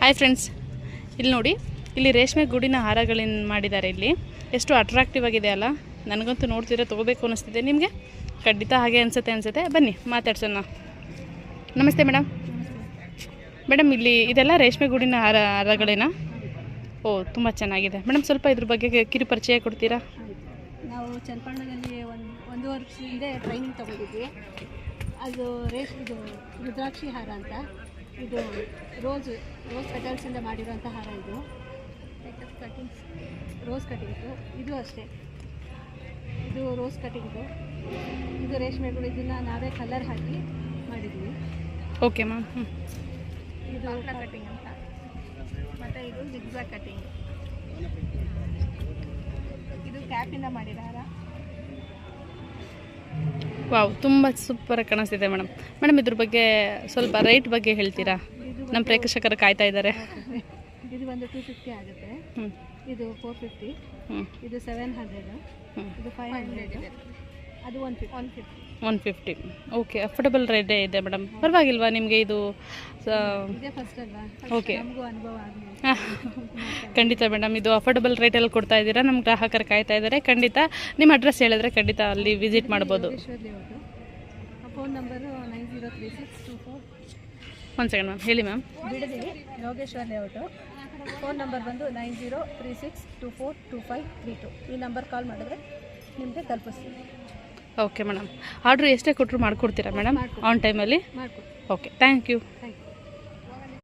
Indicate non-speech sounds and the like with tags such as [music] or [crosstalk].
Hi friends ಇಲ್ಲಿ ನೋಡಿ, ಇಲ್ಲಿ ರೇಷ್ಮೆ ಗೂಡಿನ ಹಾರಗಳನ್ನು ಮಾಡಿದ್ದಾರೆ ಇಲ್ಲಿ. ಎಷ್ಟು ಅಟ್ರಾಕ್ಟಿವ್ ಆಗಿದೆ ಅಲ್ಲ? ನನಗಂತೂ ನೋಡ್ತಿದ್ರೆ ತೊಗೋಬೇಕು ಅನ್ನಿಸ್ತಿದೆ ನಿಮಗೆ? ಖಂಡಿತ ಹಾಗೆ ಅನಿಸುತ್ತೆ ಅನಿಸುತ್ತೆ. ಬನ್ನಿ, ಮಾತಾಡ್ಸೋಣ. ನಮಸ್ತೆ ಮೇಡಮ್ ಮೇಡಮ್ ಇಲ್ಲಿ ಇದೆಲ್ಲ ರೇಷ್ಮೆ ಗೂಡಿನ ಹಾರ, ಹಾರಗಳೇನಾ? ಓ, ತುಂಬ ಚೆನ್ನಾಗಿದೆ. ಮೇಡಮ್ ಸ್ವಲ್ಪ ಇದ್ರ ಬಗ್ಗೆ ಕಿರು ಪರಿಚಯ ಕೊಡ್ತೀರಾ? ನಾವು ಚನ್ನಪಟ್ಟಣದಲ್ಲಿ ಒಂದು ಒಂದು ವರ್ಷ ಹಿಂದೆ ಟ್ರೈನಿಂಗ್ ತೊಗೊಂಡಿದ್ವಿ. ಅದು ರೇಷ್ ಇದು ರುದ್ರಾಕ್ಷಿ ಹಾರ ಅಂತ. ಇದು ರೋಸ್ ರೋಸ್ ಪೆಟಲ್ಸಿಂದ ಮಾಡಿರೋಂಥ ಹಾರ ಇದು. ಕಟಿಂಗ್ಸ್ ರೋಸ್ ಕಟಿಂಗ್ಸು ಇದು. ಅಷ್ಟೇ. ಇದು ರೋಸ್ ಕಟಿಂಗು ಇದು. ರೇಷ್ಮೆಗಳು. ಇದನ್ನು ನಾವೇ ಕಲರ್ ಹಾಕಿ ಮಾಡಿದ್ವಿ. ಓಕೆ ಮ್ಯಾಮ್ ಹ್ಞೂ ಇದು ಕಟಿಂಗ್ ಅಂತ. ಮತ್ತು ಇದು ಜಿಗ್ಸಾ ಕಟಿಂಗ್ ಇದು ಕ್ಯಾಪಿಂದ ಮಾಡಿರೋ ಹಾರ. ವಾವ್ ತುಂಬ ಸೂಪರಾಗಿ ಕಾಣಿಸ್ತಿದೆ ಮೇಡಮ್ ಮೇಡಮ್ ಇದ್ರ ಬಗ್ಗೆ ಸ್ವಲ್ಪ ರೇಟ್ ಬಗ್ಗೆ ಹೇಳ್ತೀರಾ? ನಮ್ಮ ಪ್ರೇಕ್ಷಕರು ಕಾಯ್ತಾ ಇದ್ದಾರೆ. ಇದು ಒಂದು ಟೂ ಫಿಫ್ಟಿ ಆಗುತ್ತೆ. ಇದು ಫೋರ್ ಫಿಫ್ಟಿ ಇದು ಸೆವೆನ್ ಹಂಡ್ರೆಡ್ ಇದು ಫೈವ್ ಹಂಡ್ರೆಡ್ ಅದು one fifty one fifty one fifty okay affordable ರೇಟೇ ಇದೆ ಮೇಡಮ್ ಪರವಾಗಿಲ್ವಾ ನಿಮಗೆ ಇದು ಓಕೆ ಇದೇ ಫಸ್ಟ್ ಅಲ್ವಾ? Okay. ನಮಗೂ ಅನುಭವ ಆಗಲಿ. [laughs] ಖಂಡಿತ ಮೇಡಮ್ ಇದು ಅಫೋರ್ಡಬಲ್ ರೇಟಲ್ಲಿ ಕೊಡ್ತಾ ಇದ್ದೀರಾ? ನಮ್ಮ ಗ್ರಾಹಕರು ಕಾಯ್ತಾ ಇದ್ದಾರೆ. ಖಂಡಿತ ನಿಮ್ಮ ಅಡ್ರೆಸ್ ಹೇಳಿದ್ರೆ ಖಂಡಿತ ಅಲ್ಲಿ ವಿಸಿಟ್ ಮಾಡ್ಬೋದು. Phone number nine zero three six two four ಒಂದು ಸೆಕೆಂಡ್ ಮ್ಯಾಮ್ ಹೇಳಿ ma'am Yogeshwar layout phone number ಬಂದು nine zero three six two four two five three two ಈ ನಂಬರ್ ಕಾಲ್ ಮಾಡಿದ್ರೆ ನಿಮಗೆ ತಲುಪಿಸ್ತೀವಿ. Okay madam. ಆರ್ಡ್ರ್ ಎಷ್ಟೇ ಕೊಟ್ಟರು ಮಾಡಿಕೊಡ್ತೀರಾ ಮೇಡಮ್? ಆನ್ ಟೈಮಲ್ಲಿ ಓಕೆ ಥ್ಯಾಂಕ್ ಯು